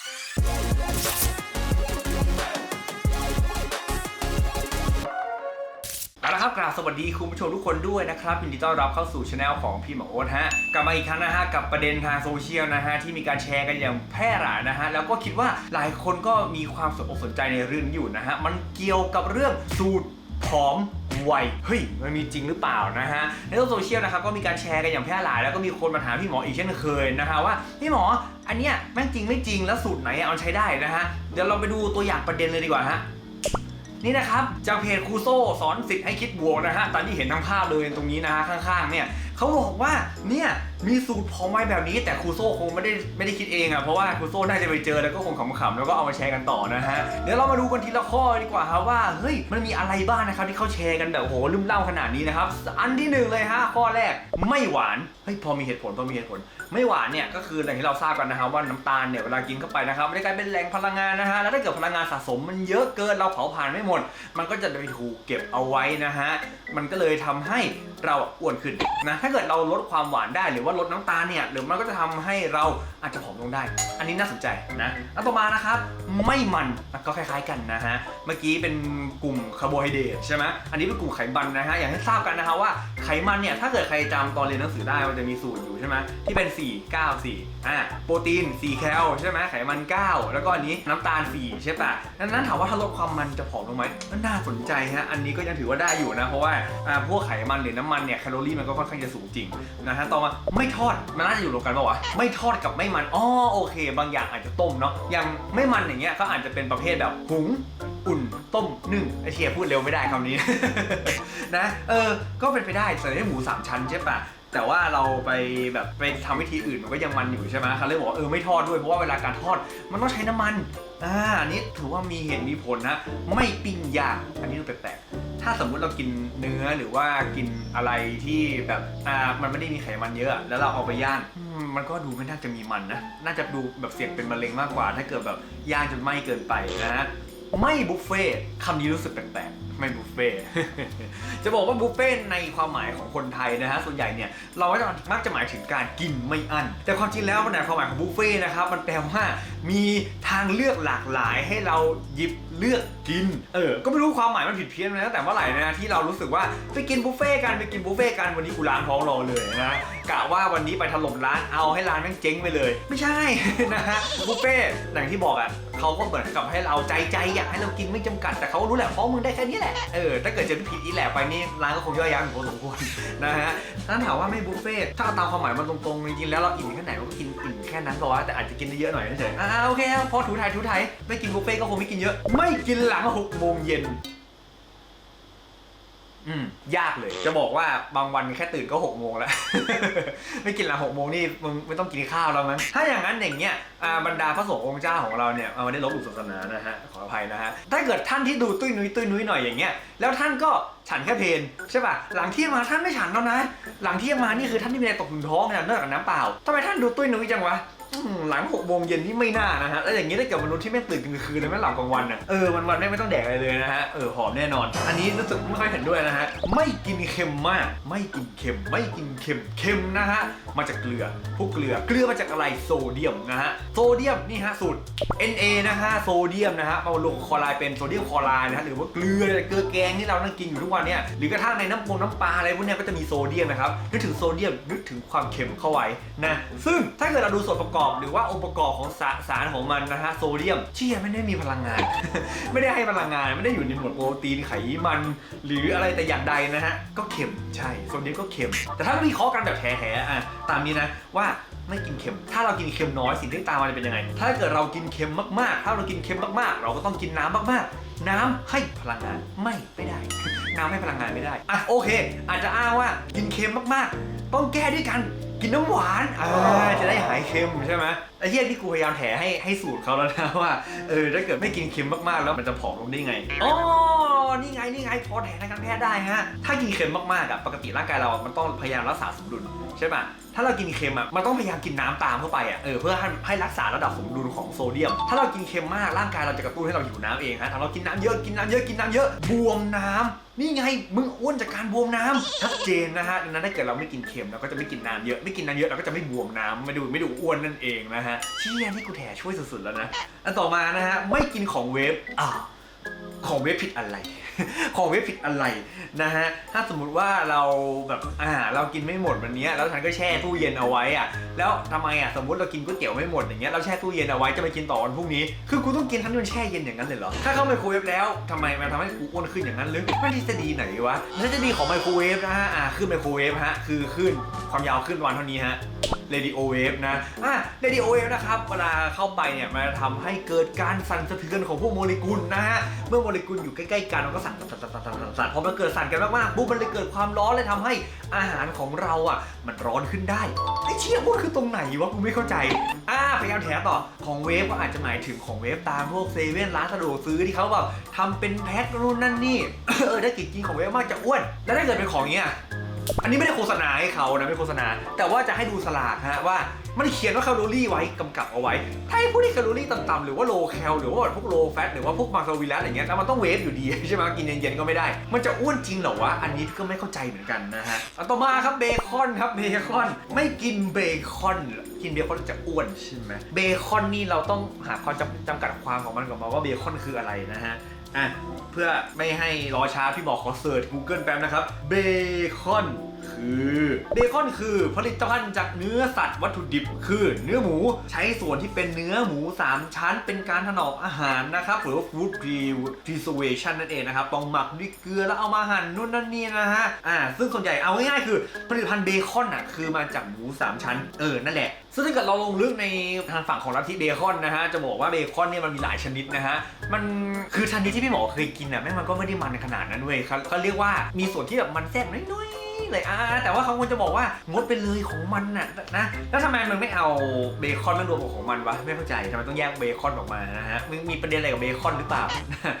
เอาละครับกราบสวัสดีคุณผู้ชมทุกคนด้วยนะครับยินดีต้อนรับเข้าสู่ช anel ของพี่หมอโอ๊ตฮะกลับมาอีกครั้งนะฮะกับประเด็นทางโซเชียลนะฮะที่มีการแชร์กันอย่างแพร่หลายนะฮะแล้วก็คิดว่าหลายคนก็มีความสนอกสนใจในเรื่องอยู่นะฮะมันเกี่ยวกับเรื่องสูตรผอม ไวเฮ้ยมันมีจริงหรือเปล่านะฮะในโลกโซเชียลนะครับก็มีการแชร์กันอย่างแพร่หลาย แล้วก็มีคนมาถามพี่หมออีกเช่นเคยนะฮะว่าพี่หมออันเนี้ยแม่งจริงไม่จริงแล้วสูตรไหนเอาใช้ได้นะฮะเดี๋ยวเราไปดูตัวอย่างประเด็นเลยดีกว่าฮะนี่นะครับจากเพจครูโซ่สอนสิทธิ์ให้คิดบวกนะฮะตามที่เห็นทั้งภาพเลยตรงนี้นะฮะข้างๆเนี่ยเขาบอกว่าเนี่ย มีสูตรพอไม้แบบนี้ แต่ครูโซ่คงไม่ได้ไม่ได้คิดเองอะเพราะว่าครูโซ่น่าจะไปเจอแล้วก็คงขำๆแล้วก็เอามาแชร์กันต่อนะฮะเดี๋ยวเรามาดูกันทีละข้อดีกว่าครับว่าเฮ้ยมันมีอะไรบ้างนะครับที่เขาแชร์กันแบบโอ้โหลืมเล่าขนาดนี้นะครับอันที่หนึ่งเลยฮะข้อแรกไม่หวานเฮ้ยพอมีเหตุผลพอมีเหตุผล ไม่หวานเนี่ยก็คืออย่างที่เราทราบกันนะครับว่าน้ำตาลเนี่ยเวลากินเข้าไปนะครับมันกลายเป็นแหล่งพลังงานนะฮะแล้วถ้าเกิดพลังงานสะสมมันเยอะเกินเราเผาผลาญไม่หมด มันก็จะไปถูกเก็บเอาไว้นะฮะมันก็เลยทำให้เราอ้วนขึ้นนะถ้าเกิดเราลดความหวานได้หรือว่าลดน้ำตาลเนี่ยหรือมันก็จะทำให้เราอาจจะผอมลงได้ อันนี้น่าสนใจนะแล้วต่อมานะครับไม่มันก็คล้ายๆกันนะฮะเมื่อกี้เป็นกลุ่มคาร์โบไฮเดรตใช่ไหมอันนี้เป็นกลุ่มไขมันนะฮะอย่างที่ทราบกันนะฮะว่าไขมันเนี่ยถ้าเกิดใครจำตอนเรียนหนังสือได้มันจะมีสูตรอยู่ใช่ไหมที่เป็น 4 9 4อ่าโปรตีน4แคลใช่ไหมไขมัน 9 แล้วก็อันนี้น้ำตาล4ใช่ปะดังนั้นถามว่าถ้าลดความมันจะผอมลงไหมน่าสนใจฮะอันนี้ก็ยังถือว่าได้อยู่นะเพราะว่าพวกไขมันหรือน้ำมันเนี่ยแคลอรี่มันก็ค่อนข้างจะสูงจริงนะฮะต่อมาไม่ทอดมันน่าจะอยู่รวมกันปะวะไม่ทอดกับไม่มันอ๋อโอเค บางอย่างอาจจะต้มเนาะอย่างไม่มันอย่างเงี้ยก็อาจจะเป็นประเภทแบบหุงอุ่นต้มนึ่งไอเชียพูดเร็วไม่ได้คำนี้ นะเออก็เป็นไปได้ใส่ให้หมูสามชั้นใช่ปะแต่ว่าเราไปแบบไปทำวิธีอื่นมันก็ยังมันอยู่ใช่ไหมเขาเลยบอกว่าเออไม่ทอดด้วยเพราะว่าเวลาการทอดมันต้องใช้น้ำมันอ่าอันนี้ถือว่ามีเหตุมีผลนะ ไม่ปิ้งย่างอันนี้ดูแปลกๆ ถ้าสมมุติเรากินเนื้อหรือว่ากินอะไรที่แบบอ่ามันไม่ได้มีไขมันเยอะ แล้วเราเอาไปย่างอืมมันก็ดูไม่น่าจะมีมันนะ น่าจะดูแบบเสี่ยงเป็นมะเร็งมากกว่า ถ้าเกิดแบบย่างจนไหม้เกินไปนะฮะ ไม่บุฟเฟ่ต์คำนี้รู้สึกแปลกๆ ไม่บุฟเฟ่ต์ จะบอกว่าบุฟเฟ่ต์ในความหมายของคนไทยนะฮะส่วนใหญ่เนี่ยเราก็จะมักจะหมายถึงการกินไม่อั้นแต่ความจริงแล้วในความหมายของบุฟเฟ่ต์นะครับมันแปลว่ามีทางเลือกหลากหลายให้เราหยิบเลือกกินเออก็ไม่รู้ความหมายมันผิดเพี้ยนมาตั้งแต่เมื่อไหร่นะที่เรารู้สึกว่าไปกินบุฟเฟ่ต์กันไปกินบุฟเฟ่ต์กันวันนี้กูล้างท้องรอเลยนะกะว่าวันนี้ไปถล่มร้านเอาให้ร้านแม่งเจ๊งไปเลย ไม่ใช่นะฮะบุฟเฟ่ต์อย่างที่บอกอะเขาก็เหมือนกับให้เราใจใจอยากให้เรากินไม่จำกัดแต่เขารู้แหละเพราะมึงได้แค่นี้แหละเออถ้าเกิดเจอผิดอีแหละไปนี่ร้านก็คงย่อยยับอยู่พอสมควรนะฮะท่านถามว่าไม่บุฟเฟ่ต์ถ้าเอาตามความหมายมันตรงๆจริงๆแล้วเราอิ่มแค่ไหนเราก็กินอิ่มแค่นั้นพอแต่อาจจะกินได้เยอะหน่อยเฉยๆอ่าโอเคครับพอถูไทยถูไทยไม่กินบุฟเฟ่ต์ก็คงไม่กินเยอะ ไม่กินหลังหกโมงเย็น อืมยากเลย จะบอกว่าบางวันแค่ตื่นก็หกโมงแล้ว ไม่กินหลังหกโมงนี่มึงไม่ต้องกินข้าวแล้วมั้งถ้าอย่างนั้นอย่างเงี้ยอ่าบรรดาพระสงฆ์องค์เจ้าของเราเนี่ยเอาไม่ได้ลบหลู่ศาสนานะฮะขออภัยนะฮะถ้าเกิดท่านที่ดูตุ้ยนุ้ยตุ้ยนุ้ยหน่อยอย่างเงี้ยแล้วท่านก็ฉันแค่เพนใช่ป่ะหลังเที่ยงมาท่านไม่ฉันแล้วนะ หลังเที่ยงมานี่คือท่านที่มีอะไรตกถึงท้องเนี่ยนอกจากน้ำเปล่าทำไมท่านดูตุ้ยนุ้ยจังวะหลังหกโมงเย็นนี่ไม่น่านะฮะ แล้วอย่างนี้ถ้าเกิดมนุษย์ที่ไม่ตื่นกลางคืนเลยไม่หลับกลางวันอะ เออวันวันไม่ต้องแดกอะไรเลยนะฮะ เออหอมแน่นอน อันนี้รู้สึกไม่ค่อยเห็นด้วยนะฮะ ไม่กินเค็มมาก ไม่กินเค็ม ไม่กินเค็ม เค็มนะฮะ มาจากเกลือ พวกเกลือ เกลือมาจากอะไร โซเดียมนะฮะ โซเดียมนี่ฮะสูตร Na นะฮะ โซเดียมนะฮะมาลงคลอไรด์เป็นโซเดียมคลอไรด์นะฮะ หรือว่าเกลือ เกลือแกงที่เรานั่งกินอยู่ทุกวันเนี่ยหรือกระทั่งในน้ำปงน้ำปลาอะไรพวกเนี้ยก็จะมีโซเดียมนะครับนึกถึงโซเดียมนึกถึงความเค็มเข้าไว้นะซึ่งถ้าเกิดเราดูส่วนประกอบหรือว่าองค์ประกอบของสาสารของมันนะฮะโซเดียมเชี่ยไม่ได้มีพลังงาน ไม่ได้ให้พลังงานไม่ได้อยู่ในหมวดโปรตีนไขมัน หรืออะไรแต่อย่างใดนะฮะก็เค็มใช่โซเดียมก็เค็ม แต่ถ้าวิเคราะห์กันแบบแท้ๆอะตามนี้นะว่าไม่กินเค็ม ถ้าเรากินเค็มน้อยสิ่งที่ตามมาจะเป็นยังไง ถ้าเกิดเรากินเค็มมากๆ ถ้าเรากินเค็มมากๆ เราก็ต้องกินน้ำมากๆ น้ำให้พลังงานไม่ไม่ได้ น้ำให้พลังงานไม่ได้อะโอเค อาจจะอ้างว่ากินเค็มมากๆ ต้องแก้ด้วยกันกินน้ำหวานอ่าจะได้หายเค็มใช่ไหมไอ้เหี้ยที่กูพยายามแถให้ให้สูตรเขาแล้วนะว่าเออถ้าเกิดไม่กินเค็มมากๆแล้วมันจะผอมลงได้ไงอ๋อ นี่ไงนี่ไงพอแถทางการแพทย์ได้ฮะ ถ้ากินเค็มมากๆอะปกติร่างกายเรา มันต้องพยายามรักษาสมดุลใช่ป่ะถ้าเรากินเค็มอะมันต้องพยายามกินน้ำตามเข้าไปอะเออเพื่อให้ให้รักษาระดับสมดุลของโซเดียม ถ้าเรากินเค็มมากร่างกายเราจะกระตุ้นให้เราหิวน้ำเองฮะถ้าเรากินน้ำเยอะกินน้ำเยอะกินน้ำเยอะบวมน้ำนี่ไงมึงอ้วนจากการบวมน้ำชัดเจนนะฮะดังนั้นถ้าเกิดเราไม่กินเค็มเราก็จะไม่กินน้ำเยอะไม่กินน้ำเยอะเราก็จะไม่บวมน้ำไม่ดูไม่ดูอ้วนนั่นเองนะฮะเชี่ยนี่กูแถช่วยสุดๆแล้วนะอันต่อมานะฮะไม่กินของเวฟอ่า ของเวฟผิดอะไร ของเวฟผิดอะไรนะฮะ ถ้าสมมุติว่าเราแบบอาหารเรากินไม่หมดวันนี้แล้วฉันก็แช่ตู้เย็นเอาไว้อะแล้วทำไมอะสมมติเรากินก๋วยเตี๋ยวไม่หมดอย่างเงี้ยเราแช่ตู้เย็นเอาไว้จะไปกินต่อวันพรุ่งนี้ คือกูต้องกินทั้งที่มันแช่เย็นอย่างนั้นเลยเหรอ ถ้าเข้าไมโครเวฟแล้วทำไมมันทำให้กูอ้วนขึ้นอย่างนั้นหรือไม่ทฤษฎีไหนวะทฤษฎีของไมโครเวฟนะฮะ อ่าขึ้นไมโครเวฟฮะ คือขึ้นความยาวขึ้นวันเท่านี้ฮะ เรดิโอเวฟนะอะเรดิโอเวฟนะครับเวลาเข้าไปเนี่ยมันจะทำให้เกิดการสั่นสะเทือนของพวกโมเลกุลนะฮะเมื่อโมเลกุลอยู่ใกล้ๆกันมันก็สั่นสั่นสั่นสั่นสั่นสั่นพอมันเกิดสั่นกันมากๆปุ๊บมันเลยเกิดความร้อนเลยทำให้อาหารของเราอะมันร้อนขึ้นได้ไอ้เชี่ยพูดคือตรงไหนวะกูไม่เข้าใจอ่าพยายามแถต่อของเวฟก็อาจจะหมายถึงของเวฟตามพวกเซเว่นร้านสะดวกซื้อที่เขาแบบทำเป็นแพ็คนู่นนั่นนี่ เออถ้ากินกินของเวฟมากจะอ้วนแล้วถ้าเกิดเป็นของเนี้ย อันนี้ไม่ได้โฆษณาให้เขานะไม่โฆษณา แต่ว่าจะให้ดูสลากฮะว่ามันเขียนว่าแคลอรี่ไว้กำกับเอาไว้ ถ้าให้พูดที่แคลอรี่ต่ำๆหรือว่าโลแคลหรือว่าพวกโลแฟตหรือว่าพวกมาโซวิลัสอย่างเงี้ยแล้วมันต้องเวฟอยู่ดีใช่ไหมกินเย็นๆก็ไม่ได้ มันจะอ้วนจริงเหรอวะอันนี้ก็ไม่เข้าใจเหมือนกันนะฮะอันต่อมาครับเบคอนครับเบคอนไม่กินเบคอนกินเบคอนจะอ้วนใช่ไหมเบคอนนี่เราต้องหาความจำจำกัดความของมันก่อนมาว่าเบคอนคืออะไรนะฮะ อะเพื่อไม่ให้รอช้าพี่บอกขอเสิร์ช Google แป๊บนะครับเบคอน คือเบคอนคือผลิตภัณฑ์จากเนื้อสัตว์วัตถุดิบ คือเนื้อหมูใช้ส่วนที่เป็นเนื้อหมู 3 ชั้น เป็นการถนอมอาหารนะครับหรือว่า food preservation นั่นเองนะครับต้องหมักด้วยเกลือแล้วเอามาหั่นนู่นนั่นนี่นะฮะอ่าซึ่งส่วนใหญ่เอาง่ายๆคือผลิตภัณฑ์เบคอนอะคือมาจากหมู 3 ชั้นเออนั่นแหละซึ่งถ้าเกิดเราลงลึกในทางฝั่งของลัทธิเบคอนนะฮะจะบอกว่าเบคอนเนี่ยมันมีหลายชนิดนะฮะมันคือชนิดที่พี่หมอเคยกินอะแม่งมันก็ไม่ได้มันขนาดนั้นเว้ยเขาเขาเรียกว่ามีส่วนที่แบบมันแทรกน้อย เลยอ่าแต่ว่าเขาควรจะบอกว่างดไปเลยของมันน่ะนะแล้วทำไมมันไม่เอาเบคอนมารวมกับของมันวะไม่เข้าใจทำไมต้องแยกเบคอนออกมานะฮะมึงมีประเด็นอะไรกับเบคอนหรือเปล่า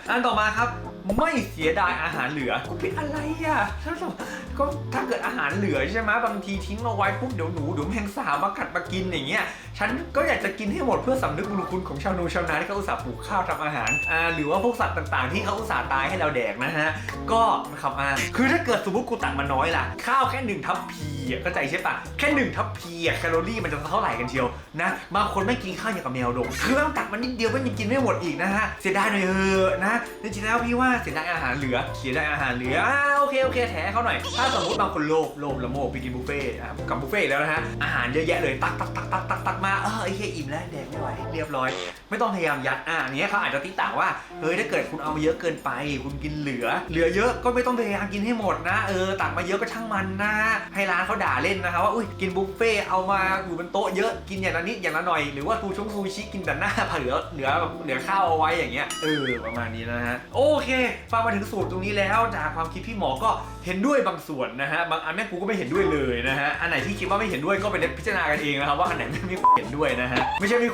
อันต่อมาครับไม่เสียดายอาหารเหลือกูผิดอะไรอะถ้าสมก็ถ้าเกิดอาหารเหลือใช่ไหมบางทีทิ้งเอาไว้ปุ๊บเดี๋ยวหนูเดี๋ยวแมงสาบมากัดมากินอย่างเงี้ยฉันก็อยากจะกินให้หมดเพื่อสำนึกบุญคุณของชาวนูชาวนาที่เขาอุตส่าห์ปลูกข้าวทำอาหารอ่าหรือว่าพวกสัตว์ต่างๆ ที่เขาอุตส่าห์ตายให้เราแดกนะฮะก็มาคำอ้าคือถ้าเกิดสมมติกูตักมาน้อยล่ะ ข้าวแค่หนึ่งทัพพี อะเข้าใจใช่ปะแค่หนึ่งทัพพีอะแคลอรี่มันจะเท่าไหร่กันเชียวนะบางคนไม่กินข้าวอย่างกับแมวดมคือต้องตักมันนิดเดียวไม่มีกินไม่หมดอีกนะฮะเสียดายหน่อยเออนะจริงๆแล้วพี่ว่าเสียดายอาหารเหลือเสียดายอาหารเหลืออ่าโอเคโอเคแถเขาหน่อย ถ้าสมมติบางคนโลภโลภละโมบไปกินบุฟเฟ่ต์อะกับบุฟเฟ่ต์แล้วนะฮะอาหารเยอะแยะเลยตักตักตักตักตักตักมาเออไอ้เหี้ยอิ่มแล้วแดกไม่ไหวเรียบร้อย ไม่ต้องพยายามยัดอะอันนี้เขาอาจจะติต่างว่าเฮ้ยถ้าเกิดคุณเอามาเยอะเกินไป คุณกินเหลือ เหลือเยอะก็ไม่ต้องพยายามกินให้หมดนะ เออตักมาเยอะก็ช่างมันนะให้ร้านเขาด่าเล่นนะครับว่าอุ้ยกินบุฟเฟ่เอามาอยู่บนโต๊ะเยอะกินอย่างละนิดอย่างละหน่อยหรือว่าซูชงซูชิกินแต่หน้าเผเหลือเหลือแบบเหลือข้าวเอาไว้อย่างเงี้ยเออประมาณนี้นะฮะโอเคฟังมาถึงสูตรตรงนี้แล้วจากความคิดพี่หมอก็เห็นด้วยบางส่วนนะฮะบางอันแม่กูก็ไม่เห็นด้วยเลยนะฮะอันไหนที่คิดว่าไม่เห็นด้วยก็ไปพิจารณากันเองนะครับว่าอันไหนไม่ไม่เห็นด้วยนะฮะไม่ใช่ไม่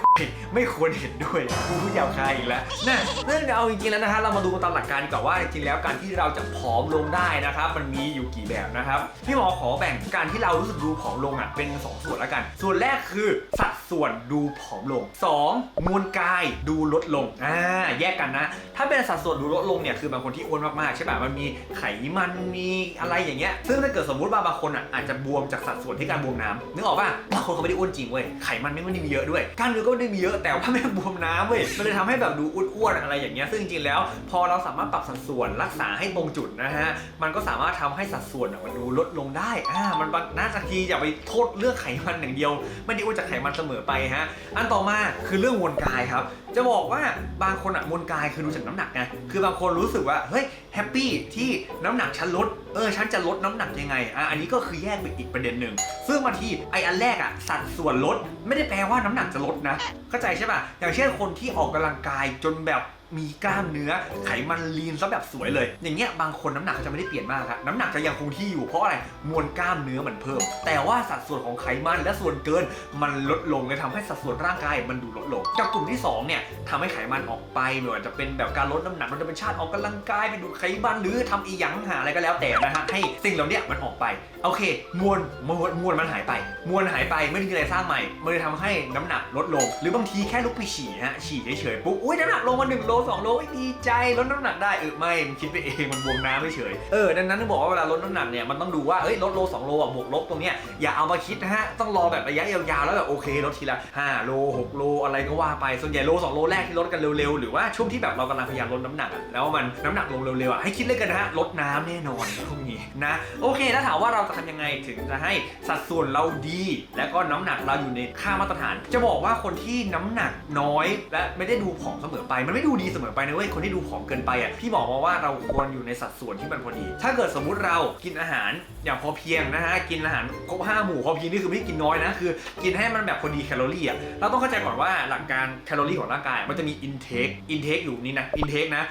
ไม่ควรเห็นด้วยกูพูดยาวคายอีกแล้วนะเรื่องเดียวเอาจริงๆแล้วนะฮะเรามาดูกันตามหลักการก่อนว่าจริงๆแล้วการที่เราจะผอมลงได้นะครับมันมีอยู่กี่แบบนะครับพี่หมอขอแบ่งการที่เรารู้สึกดูผอมลงอะเป็นสองส่วนแล้วกัน ส่วนแรกคือสัดส่วนดูผอมลงสองมวลกายดูลดลงอ่าแยกกันนะ ถ้าเป็นสัดส่วนดูลดลงเนี่ยคือบางคนที่อ้วนมากๆใช่ป่ะมันมีไขมันมีอะไรอย่างเงี้ยซึ่งถ้าเกิดสมมติว่าบางคนอะอาจจะบวมจากสัดส่วนที่การบวมน้ำนึกออกป่ะบางคนเขาไม่ได้อ้วนจริงเว้ยไขมันไม่ได้มีเยอะด้วยกล้ามเนื้อก็ไม่ได้มีเยอะแต่ว่าไม่บวมน้ำเว้ยมันเลยทำให้แบบดูอ้วนๆอะไรอย่างเงี้ยซึ่งจริงๆแล้ว พอเราสามารถปรับสัดส่วนรักษาให้ตรงจุดนะฮะมันก็สามารถทำให้สัดส่วนอะมันดูลดลงได้อ่ามันบางน่าจะทีอย่าไปโทษเรื่องไขมันอย่างเดียว ไม่ได้อ้วนจากไขมันเสมอไปฮะ อันต่อมาคือเรื่องมวลกายครับ จะบอกว่าบางคนอะมวลกายคือดูจากน้ำหนักไงคือบางคนรู้สึกว่าเฮ้ยแฮปปี้ที่น้ำหนักฉันลดเออฉันจะลดน้ำหนักยังไงอะอันนี้ก็คือแยกไปอีกประเด็นหนึ่งซึ่งบางทีไออันแรกอะสัดส่วนลด ไม่ได้แปลว่าน้ำหนักจะลดนะเข้าใจใช่ป่ะอย่างเช่นคนที่ออกกำลังกายจนแบบ มีกล้ามเนื้อไขมันลีนซะแบบสวยเลย อย่างเงี้ยบางคนน้ำหนักจะไม่ได้เปลี่ยนมากครับน้ำหนักจะยังคงที่อยู่เพราะอะไรมวลกล้ามเนื้อมันเพิ่ม แต่ว่าสัดส่วนของไขมันและส่วนเกินมันลดลงเลยทำให้สัดส่วนร่างกายมันดูลดลงกับกลุ่มที่สองเนี่ยทำให้ไขมันออกไปไม่ว่าจะเป็นแบบการลดน้ำหนักลดน้ำเป็นชาติออกกำลังกายไปดูดไขมันหรือทำอีหยังหาอะไรก็แล้วแต่นะฮะให้สิ่งเหล่าเนี้ยมันออกไปโอเค มวลมวลมวลมันหายไป มวลหายไปไม่ได้มีอะไรสร้างใหม่มันเลยทำให้น้ำหนักลดลง หรือบางทีแค่ลุกไปฉี่ฮะฉี่เฉยๆปุ๊บอุ้ยน้ำหนักลงมา1โล2 โลดีใจลดน้ำหนักได้เออไม่มันคิดไปเองมันบวมน้ำไม่เฉยเออดังนั้นต้องบอกว่าเวลาลดน้ำหนักเนี่ยมันต้องดูว่าเอ้ยลดโล2โลอะบวกลบตรงเนี้ยอย่าเอามาคิดนะฮะต้องรอแบบระยะยาวๆแล้วแบบโอเคลดทีละ5โล6โลอะไรก็ว่าไปส่วนใหญ่โล2โลแรกที่ลดกันเร็วๆหรือว่าช่วงที่แบบเรากำลังพยายามลดน้ำหนักอะแล้วมันน้ำหนักลงเร็วๆอะให้คิดเลยกันนะฮะลดน้ำแน่นอนพวกนี้นะโอเคแล้วถามว่าเราจะทำยังไงถึงจะให้สัดส่วนเราดี และก็น้ำหนักเราอยู่ในค่ามาตรฐาน จะบอกว่าคนที่น้ำหนักน้อย และไม่ได้ดูผอมเสมอไปมันไม่ดูดีเสมอไปนะเว้ยคนที่ดูผอมเกินไปอะพี่บอกมาว่าเราควรอยู่ในสัดส่วนที่มันพอดี ถ้าเกิดสมมุติเรากินอาหารอย่างพอเพียงนะฮะกินอาหารครบห้าหมู่พอเพียงนี่คือไม่ได้กินน้อยนะคือ กินให้มันแบบพอดีแคลอรี่อะเราต้องเข้าใจก่อนว่าหลักการแคลอรี่ของร่างกาย มันจะมีอินเทคอินเทคอยู่นี่นะอินเทคนะ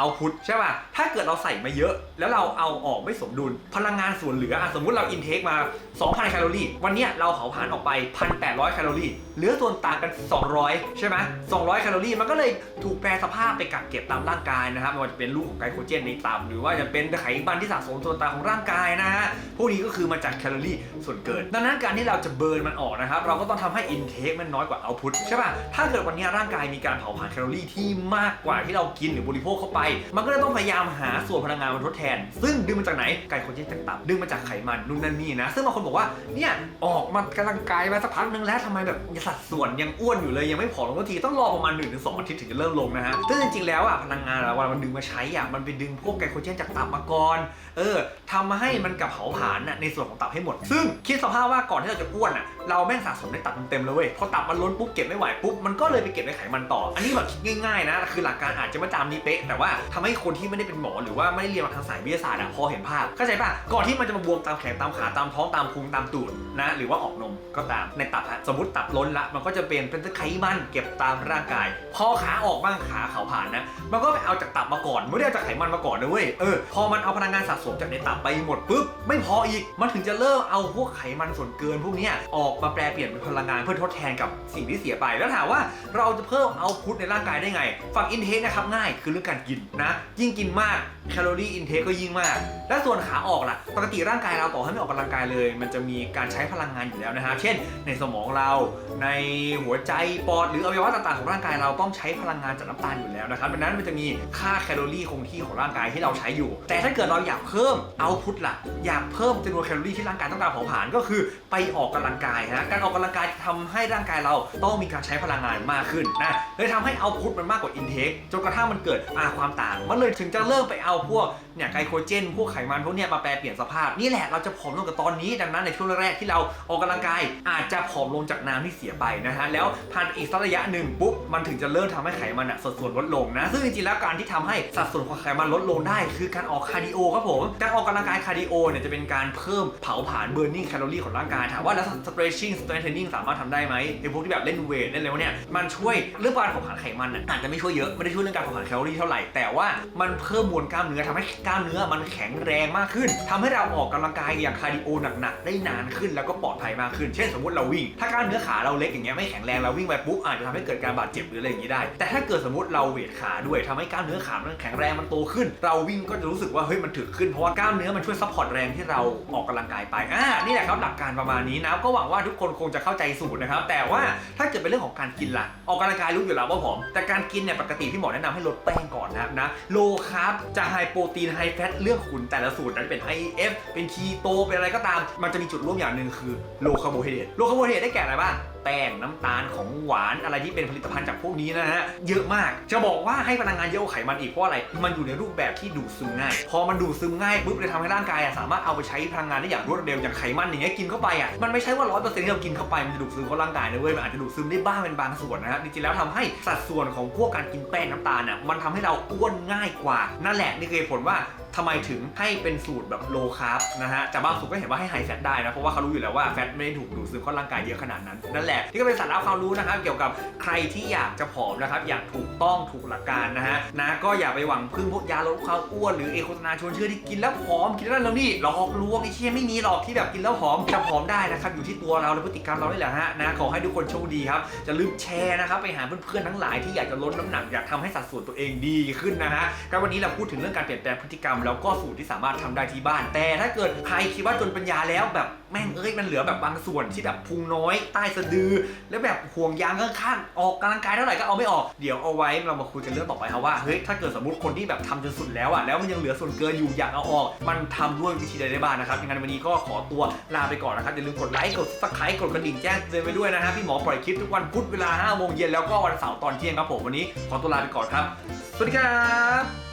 เอาพุทใช่ป่ะ ถ้าเกิดเราใส่มาเยอะ แล้วเราเอาออกไม่สมดุล พลังงานส่วนเหลืออะสมมุติเราอินเทคมา 2,000 แคลอรี่ วันเนี้ยเราเผาผลาญออกไป 1,800 แคลอรี่ เหลือส่วนต่างกัน 200 ใช่ไหม200 แคลอรี่ มันก็เลยถูกแปรสภาพไปกักเก็บตามร่างกายนะครับไม่ว่าจะเป็นลูกของไกลโคเจนในตับหรือว่าจะเป็นไขมันที่สะสมส่วนต่างของร่างกายนะฮะ พวกนี้ก็คือมาจากแคลอรี่ส่วนเกิน ดังนั้นการที่เราจะเบิร์นมันออกนะครับ เราก็ต้องทำให้อินเทคมันน้อยกว่าเอาพุทใช่ป่ะ ถ้าเกิดวันนี้ร่างกายมีการเผาผลาญแคลอรี่ที่มากกว่าที่เรากินหรือบริโภคเข้าไปมันก็เลยต้องพยายามหาส่วนพลังงานมาทดแทน ซึ่งดึงมาจากไหนไกลโคเจนจากตับดึงมาจากไขมันนู่นนั่นนี่นะ ซึ่งบางคนบอกว่าเนี่ยออกมากำลังกายมาสักพักนึงแล้วทำไมแบบสัดส่วนยังอ้วนอยู่เลยยังไม่ผอมลงสักทีต้องรอประมาณ1นถึงสอาทิตย์ถึงจะเริ่มลงนะฮะซึ่งจริงๆแล้วอะพลังงานอะเวลามันดึงมาใช้อะมันไปดึงพวกไกลโคเจนจากตับมาก่อนเออทำมาให้มันกับเผาผลาญน่ะในส่วนของตับให้หมด ซึ่งคิดสภาพว่าก่อนที่เราจะอ้วนอะเราแม่งสะสมในตับเต็มๆเลยเว้ยพอตับมันล้นปุ๊บเก็บไม่ไหวปุ๊บมันก็เลยไปเก็บในไขมันต่อ อันนี้แบบคิดง่ายๆนะคือหลักการอาจจะไม่ตามนี้เป๊ะแต่ว่าทำให้คนที่ไม่ได้เป็นหมอหรือว่าไม่ได้เรียนมาทางสายวิทยาศาสตร์อะพอเห็นภาพเข้าใจป่ะก่อนที่มันจะมาบวมตามแขนตามขาตามท้องตามพุงตามตูดนะหรือว่าออกนมก็ตามในตับฮะสมมติตับล้นละ มันก็จะเป็นเป็นไขมันเก็บตามร่างกาย พอขาออกบ้างขาเขาผ่านนะ มันก็ไปเอาจากตับมาก่อนไม่ได้เอาจากไขมันมาก่อนนะเว้ยเออพอมันเอาพลังงานสะสมจากในตับไปหมดปุ๊บไม่พออีกมันถึงจะเริ่มเอาพวกไขมันส่วนเกินพวกนี้ออกมาแปลเปลี่ยนเป็นพลังงานเพื่อทดแทนกับสิ่งที่เสียไปแล้วถามว่าเราจะเพิ่มเอาพุทในร่างกายได้ไง ฝั่งอินเทคนะครับง่ายคือเรื่องการกินนะ ยิ่งกินมากแคลอรี่อินเทคก็ยิ่งมาก และส่วนขาออกล่ะ ปกติร่างกายเราต่อให้ไม่ออกกำลังกายเลย มันจะมีการใช้พลังงานอยู่แล้วนะฮะ เช่น ในสมองเรา ในหัวใจ ปอด หรืออวัยวะต่างๆของร่างกายเราต้องใช้พลังงานจากน้ำตาลอยู่แล้วนะครับดังนั้นมันจะมีค่าแคลอรี่คงที่ของร่างกายที่เราใช้อยู่ แต่ถ้าเกิดเราอยากเพิ่มเอาพุทล่ะ อยากเพิ่มจำนวนแคลอรี่ที่ร่างกายต้องการเผาผลาญก็คือไปออกกำลังกายฮะ การออกกำลังกายทำให้ร่างกายเราต้องมีการใช้พลังงานมากขึ้นนะ เลยทำให้เอาพุทมันมากกว่าอินเทคจนกระทั่งมันเกิดอาความต่าง มันเลยถึงจะเริ่มไปเอาพวก เนี่ยไกลโคเจน พวกไขมันพวกเนี้ยมาแปลเปลี่ยนสภาพ นี่แหละเราจะผอมลงกับตอนนี้ดังนั้นในช่วงแรกๆที่เราออกกำลังกายอาจจะผอมลงจากน้ำที่เสียไปนะฮะแล้วผ่านอีกสักระยะหนึ่งปุ๊บมันถึงจะเริ่มทำให้ไขมันอะสัดส่วนลดลงนะซึ่งจริงๆแล้วการที่ทำให้สัดส่วนของไขมันลดลงได้ คือการออกคาร์ดิโอครับผมการออกกำลังกายคาร์ดิโอเนี่ยจะเป็นการเพิ่มเผาผลาญเบิร์นิ่งแคลอรี่ของร่างกายถามว่าแล้ว stretching strengthening สามารถทำได้ไหมไอ้พวกที่แบบเล่นเวทเล่นอะไรเนี้ยมันช่วยเรื่องการเผาผลาญไขมันอะอาจจะไม่ช่วยเยอะไม่ได้ช่วยเรื่องการเผาผลาญแคลอรี่เท่าไหร่แต่ว่ามันเพิ่มมวลกล้ามเนื้อทำให้กล้ามเนื้อมันแข็งแรงมากขึ้นทำให้เราออกกำลังกายอย่างคาร์ดิโอหนักๆได้นานขึ้นแล้วก็ปลอดภัยมากขึ้น เช่นสมมติเราวิ่ง ถ้ากล้ามเนื้อขาเราเล็กอย่างเงี้ยไม่แข็งแรงเราวิ่งไปปุ๊บอาจจะทำให้เกิดการบาดเจ็บหรืออะไรอย่างงี้ได้ แต่ถ้าเกิดสมมติเราเวทขาด้วยทำให้กล้ามเนื้อขามันแข็งแรงมันโตขึ้น เราวิ่งก็จะรู้สึกว่าเฮ้ยมันถึกขึ้นเพราะว่ากล้ามเนื้อมันช่วยซัพพอร์ตแรงที่เราออกกำลังกายไปอ่านี่แหละครับหลักการประมาณนี้นะก็หวังว่าทุกคนคงจะเข้าใจสูตรนะครับแต่ว่าถ้าเกิดเป็นเรื่องของการกินล่ะออกกำลังกายรู้อยู่แล้วว่าผอมแต่การกินเนี่ยปกติพี่หมอแนะนำให้ลดแป้งก่อนนะครับนะโลคาร์บจะไฮโปรตีนไฮแฟตเลือกคุณแต่ละสูตรนั้นเป็น IF เป็นคีโตเป็นอะไรก็ตาม มันจะมีจุดร่วมอย่างหนึ่งคือโลคาร์โบไฮเดรตโลคาร์โบไฮเดรตได้แก่อะไรบ้างแป้งน้ำตาลของหวานอะไรที่เป็นผลิตภัณฑ์จากพวกนี้นะฮะเยอะมากจะบอกว่าให้พลังงานเยอะไขมันอีกเพราะอะไร มันอยู่ในรูปแบบที่ดูดซึมง่าย พอมันดูดซึมง่ายปุ๊บเลยทำให้ร่างกายอะสามารถเอาไปใช้พลังงานได้อย่างรวดเร็วอย่างไขมันอย่างเงี้ยกินเข้าไปอะมันไม่ใช่ว่าร้อยเปอร์เซ็นต์ที่เรากินเข้าไปมันจะดูดซึมเข้าร่างกายนะเว้ยมันอาจจะดูดซึมได้บ้างเป็นบางส่วนนะฮะจริงๆแล้วทำให้สัดส่วนของพวกการกินแป้งน้ำตาลน่ะมันทำให้เราอ้วนง่ายกว่านั่นแหละนี่คือผลว่า ทำไมถึงให้เป็นสูตรแบบโลคาร์บนะฮะแต่บางสูตรก็เห็นว่าให้ไฮแฟตได้นะ เพราะว่าเขารู้อยู่แล้วว่าแฟตไม่ได้ถูกดูดซึมเข้าร่างกายเยอะขนาดนั้น นั่นแหละ นี่ก็เป็นสาระความรู้นะครับ เกี่ยวกับใครที่อยากจะผอมนะครับ อย่างถูกต้องถูกหลักการนะฮะนะก็อย่าไปหวังพึ่งพวกยาลดความอ้วนหรือเอโฆษณาชวนเชื่อที่กินแล้วผอมกินแล้วนั่นแล้วนี่หลอกลวงไอ้เชี่ยไม่มีหรอกที่แบบกินแล้วผอมจะผอมได้นะครับอยู่ที่ตัวเราและพฤติกรรมเรานี่แหละฮะนะขอให้ทุกคนโชคดีครับจะลืมแชร์นะครับไปหาเพื่อนๆทั้งหลายที่อยากจะลดน้ำหนักอยากทำให้สัดส่วนตัวเองดีขึ้นนะฮะก็วันนี้เราพูดถึงเรื่องการเปลี่ยนแปลงพฤติกรรมแล้วก็สูตรที่สามารถทำได้ที่บ้าน แต่ถ้าเกิดใครคิดว่าจนปัญญาแล้วแบบแม่งเอ้ยมันเหลือแบบบางส่วนที่แบบพุงน้อย ใต้สะดือ แล้วแบบห่วงยางข้างๆออกกำลังกายเท่าไหร่ก็เอาไม่ออกเดี๋ยวเอาไว้เรามาคุยกันเรื่องต่อไปครับว่าเฮ้ยถ้าเกิดสมมติคนที่แบบทำจนสุดแล้วอะแล้วมันยังเหลือส่วนเกินอยู่อยากเอาออก มันทำด้วยวิธีใดได้บ้างนะครับยังไงวันนี้ก็ขอตัวลาไปก่อนนะครับอย่าลืมกดไลค์กดซับสไครต์กดกระดิ่งแจ้งเตือนไปด้วยนะฮะพี่หมอปล่อยคลิปทุกวันพุธเวลา5โมงเย็นแล้วก็วันเสาร์ตอนเที่ยงครับผมวันนี้ขอตัวลาไปก่อนครับ สวัสดีครับ